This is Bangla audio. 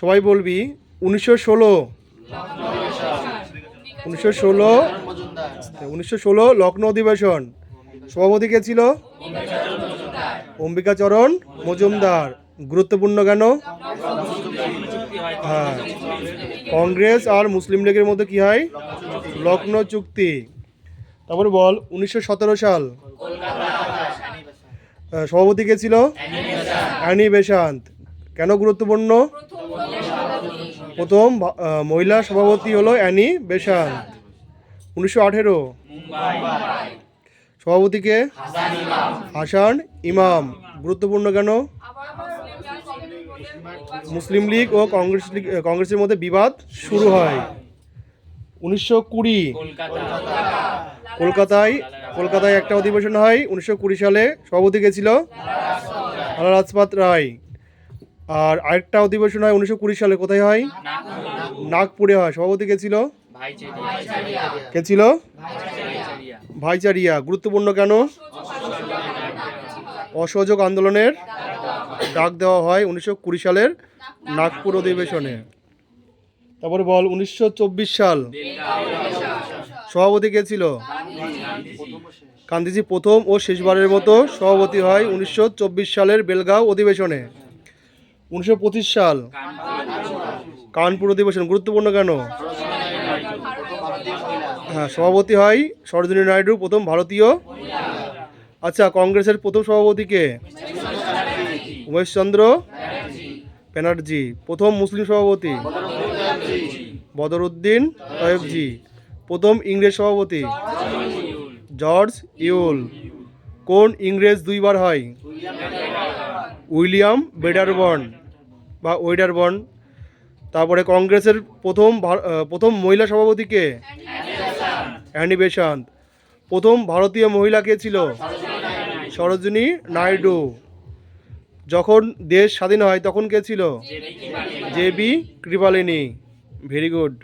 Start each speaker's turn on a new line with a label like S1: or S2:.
S1: সবাই বলবি? উনিশশো ষোলো। উনিশশো ষোলো। উনিশশো ষোলো লখনৌ অধিবেশন। সভাপতি কে ছিল? অম্বিকাচরণ মজুমদার। গুরুত্বপূর্ণ কেন? হ্যাঁ। কংগ্রেস আর মুসলিম লীগের মধ্যে কি হয়? লখনৌ চুক্তি। তারপরে বল, উনিশশো সতেরো সাল। সভাপতি কে ছিল? Annie Besant. কেন গুরুত্বপূর্ণ? প্রথম মহিলা সভাপতি হলো অ্যানি বেশান্ত উনিশশো আঠেরো। সভাপতিকে হাসান ইমাম। গুরুত্বপূর্ণ কেন? মুসলিম লীগ ও কংগ্রেস লীগ কংগ্রেসের মধ্যে বিবাদ শুরু হয়। উনিশশো কুড়ি। কলকাতায় কলকাতায় একটা অধিবেশন হয়, উনিশশো কুড়ি সালে। সভাপতি কে ছিল? লালা রাজপাত রায়। আর আরেকটা অধিবেশন হয় উনিশশো কুড়ি সালে, কোথায় হয়? নাগপুরে হয়। সভাপতি কে ছিল? কে ছিল? ভাইচারিয়া। গুরুত্বপূর্ণ কেন? অসহযোগ আন্দোলনের ডাক দেওয়া হয় উনিশশো কুড়ি সালের নাগপুর অধিবেশনে। তারপরে বল, উনিশশো চব্বিশ সাল। সভাপতি কে ছিল? গান্ধীজি প্রথম ও শেষবারের মতো সভাপতি হয় উনিশশো চব্বিশ সালের বেলগাঁও অধিবেশনে। উনিশশো পঁচিশ সাল। কানপুর অধিবেশন, গুরুত্বপূর্ণ কেন? হ্যাঁ সভাপতি হয় সরোজিনী নাইডু, প্রথম ভারতীয়। আচ্ছা কংগ্রেসের প্রথম সভাপতি কে? উমেশচন্দ্র ব্যানার্জি, প্রথম মুসলিম সভাপতি। বদরুদ্দিন তয়েবজি প্রথম ইংরেজ সভাপতি। জর্জ ইউল, কোন ইংরেজ দুইবার হয়? William Wedderburn. বা ওয়েডারবর্ন তারপরে কংগ্রেসের প্রথম প্রথম মহিলা সভাপতি কে? Annie Besant. প্রথম ভারতীয় মহিলা কে ছিল? সরোজিনী নাইডু। যখন দেশ স্বাধীন হয় তখন কে ছিল? J B Kripalani. Very good.